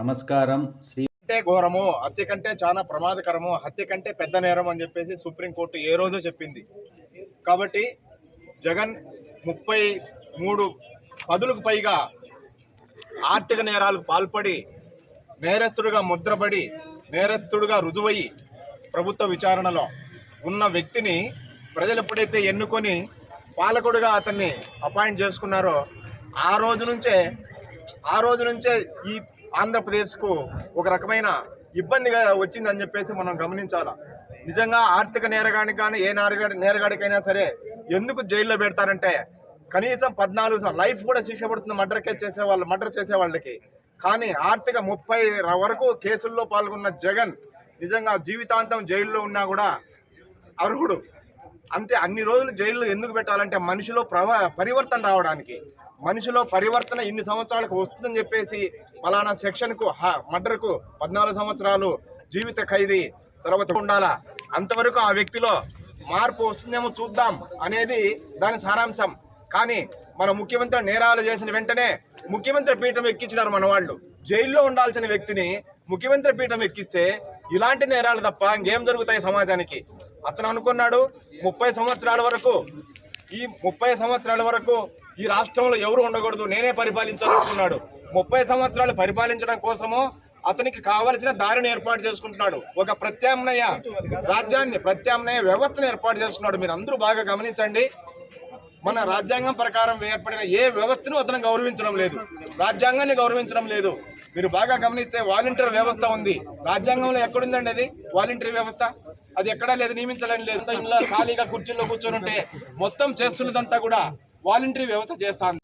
నమస్కారం. శ్రీ కంటే ఘోరము హత్య కంటే చాలా ప్రమాదకరము హత్య కంటే పెద్ద నేరం అని చెప్పేసి సుప్రీంకోర్టు ఏ రోజు చెప్పింది. కాబట్టి జగన్ ముప్పై మూడు పదులకు పైగా ఆర్థిక నేరాలకు పాల్పడి నేరస్తుడిగా ముద్రపడి నేరస్తుడిగా రుజువయి ప్రభుత్వ విచారణలో ఉన్న వ్యక్తిని ప్రజలు ఎప్పుడైతే ఎన్నుకొని పాలకుడిగా అతన్ని అపాయింట్ చేసుకున్నారో ఆ రోజు నుంచే ఆ రోజు నుంచే ఈ ఆంధ్రప్రదేశ్కు ఒక రకమైన ఇబ్బందిగా వచ్చిందని చెప్పేసి మనం గమనించాలా. నిజంగా ఆర్థిక నేరగానికి కానీ ఏ నేరగాడి నేరగాడికైనా సరే ఎందుకు జైల్లో పెడతారంటే కనీసం పద్నాలుగు సం- లైఫ్ కూడా శిక్ష పడుతుంది మర్డర్ కేసు చేసే వాళ్ళు మర్డర్ చేసే వాళ్ళకి కానీ ఆర్థిక ముప్పై వరకు కేసుల్లో పాల్గొన్న జగన్ నిజంగా జీవితాంతం జైల్లో ఉన్నా కూడా అర్హుడు. అంటే అన్ని రోజులు జైల్లో ఎందుకు పెట్టాలంటే మనిషిలో ప్రవ పరివర్తన రావడానికి. మనిషిలో పరివర్తన ఇన్ని సంవత్సరాలకు వస్తుందని చెప్పేసి ఫలానా సెక్షన్కు మర్డర్కు పద్నాలుగు సంవత్సరాలు జీవిత ఖైదీ తర్వాత ఉండాలా? అంతవరకు ఆ వ్యక్తిలో మార్పు వస్తుందేమో చూద్దాం అనేది దాని సారాంశం. కానీ మన ముఖ్యమంత్రి నేరాలు చేసిన వెంటనే ముఖ్యమంత్రి పీఠం ఎక్కించినారు మన వాళ్ళు. జైల్లో ఉండాల్సిన వ్యక్తిని ముఖ్యమంత్రి పీఠం ఎక్కిస్తే ఇలాంటి నేరాలు తప్ప ఇంకేం జరుగుతాయి సమాజానికి? అతను అనుకున్నాడు ముప్పై సంవత్సరాల వరకు ఈ ముప్పై సంవత్సరాల వరకు ఈ రాష్ట్రంలో ఎవరు ఉండకూడదు నేనే పరిపాలించాలనుకున్నాడు ముప్పై సంవత్సరాలు పరిపాలించడం కోసము అతనికి కావలసిన దారిని ఏర్పాటు చేసుకుంటున్నాడు. ఒక ప్రత్యామ్నాయ రాజ్యాన్ని ప్రత్యామ్నాయ వ్యవస్థను ఏర్పాటు చేసుకున్నాడు. మీరు అందరూ బాగా గమనించండి. మన రాజ్యాంగం ప్రకారం ఏర్పడిన ఏ వ్యవస్థను అతను గౌరవించడం లేదు. రాజ్యాంగాన్ని గౌరవించడం లేదు. మీరు బాగా గమనిస్తే వాలంటీర్ వ్యవస్థ ఉంది. రాజ్యాంగంలో ఎక్కడుందండి అది? వాలంటీర్ వ్యవస్థ? అది ఎక్కడా లేదు నియమించాలని లేదు. ఇంట్లో ఖాళీగా కుర్చీలో కూర్చొని ఉంటే మొత్తం చేస్తున్నదంతా కూడా వాలంటరీ వ్యవస్థ చేస్తాను